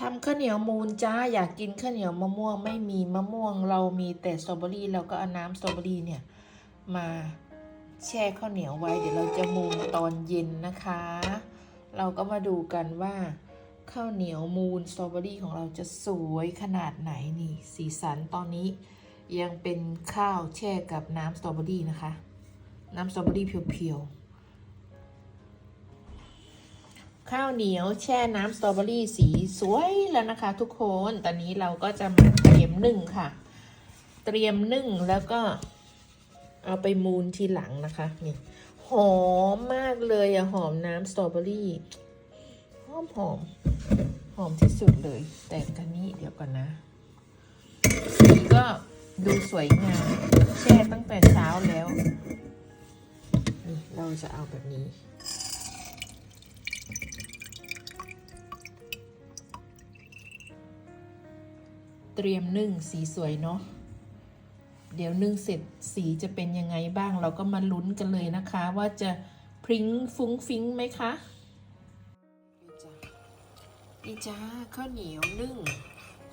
ทำข้าวเหนียวมูนจ้าอยากกินข้าวเหนียวมะม่วงไม่มีมะม่วง เรามีแต่สตรอเบอรี่เราก็เอาน้ำสตรอเบอรี่เนี่ยมาแช่ข้าวเหนียวไว้ เดี๋ยวเราจะมูนตอนเย็นนะคะ เราก็มาดูกันว่า ข้าวเหนียวมูนสตรอเบอรี่ของเราจะสวยขนาดไหนนี่ สีสันตอนนี้ ยังเป็นข้าวแช่กับน้ำสตรอเบอรี่นะคะ น้ำสตรอเบอรี่เพียวๆ ข้าวเหนียวแช่น้ำสตรอเบอรี่สีสวยแล้วนะคะ ทุกคน ตอนนี้เราก็จะมาเตรียมนึ่งค่ะ เตรียมนึ่งแล้วก็เอาไปมูนทีหลังนะคะนี่หอมมากเลยอะหอมน้ำสตรอเบอรี่หอมหอมหอมที่สุดเลย แต่กันนี้เดี๋ยวก่อนนะ สีก็ดูสวยงามแช่ตั้งแต่เช้าแล้วนี่เราจะเอาแบบนี้ เตรียมนึ่งสีสวยเนาะเดี๋ยวนึ่งเสร็จสีจะเป็นยังไงบ้าง เราก็มาลุ้นกันเลยนะคะ ว่าจะพริ้งฟุ้งฟิ้งไหมคะนี่จ้าข้าวเหนียวนึ่ง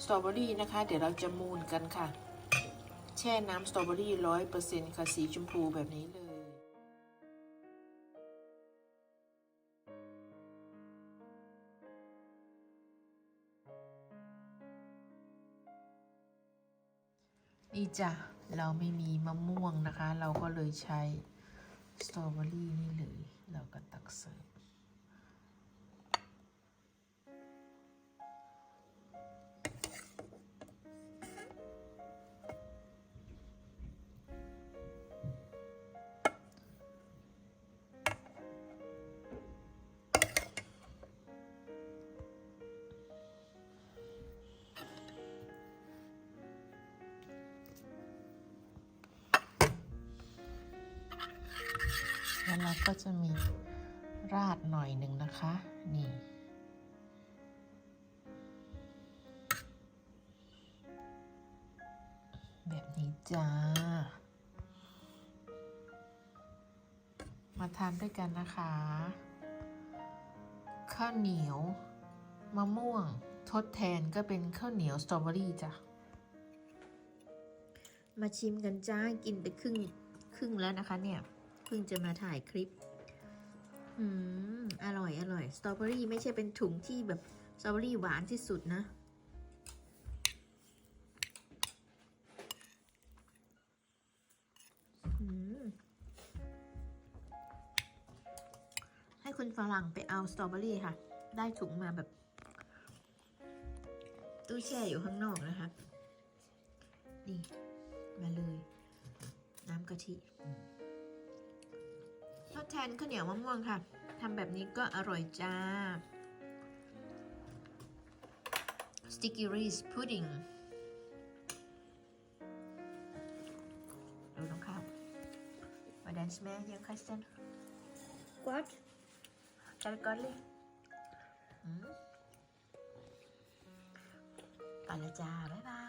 สตรอเบอรี่นะคะ เดี๋ยวเราจะมูนกันค่ะ แช่น้ำสตรอเบอรี่ร้อยเปอร์เซ็นต์ค่ะสีชมพูแบบนี้เลย นี่จ้ะเราไม่มีมะม่วงนะคะ เราก็เลยใช้สตรอเบอรี่นี่เลย เราก็ตักเสิร์ฟ แล้วเราก็จะมีราดหน่อยหนึ่งนะคะ นี่ แบบนี้จ้า มาทานด้วยกันนะคะ ข้าวเหนียวมะม่วงทดแทนก็เป็นข้าวเหนียวสตรอเบอรี่จ้ะ มาชิมกันจ้า กินไปครึ่ง ครึ่งแล้วนะคะเนี่ย พิ่งจะมาถ่ายคลิป อืม อร่อย อร่อย สตรอเบอรี่ไม่ใช่เป็นถุงที่แบบ สตรอเบอรี่หวานที่สุดนะ อืม ให้คุณฝรั่งไปเอาสตรอเบอรี่ค่ะ ได้ถุงมาแบบ ตู้แช่อยู่ข้างนอกนะคะนี่ มาเลย น้ำกะทิ ทดแทนข้าวเหนียวมะม่วงค่ะทำแบบนี้ก็อร่อยจ้า sticky rice pudding ดูน้องข้าว Vad den smakar, Christian? Godt. Kan du godt lide? Mm. ไปและจ้า บ๊ายบ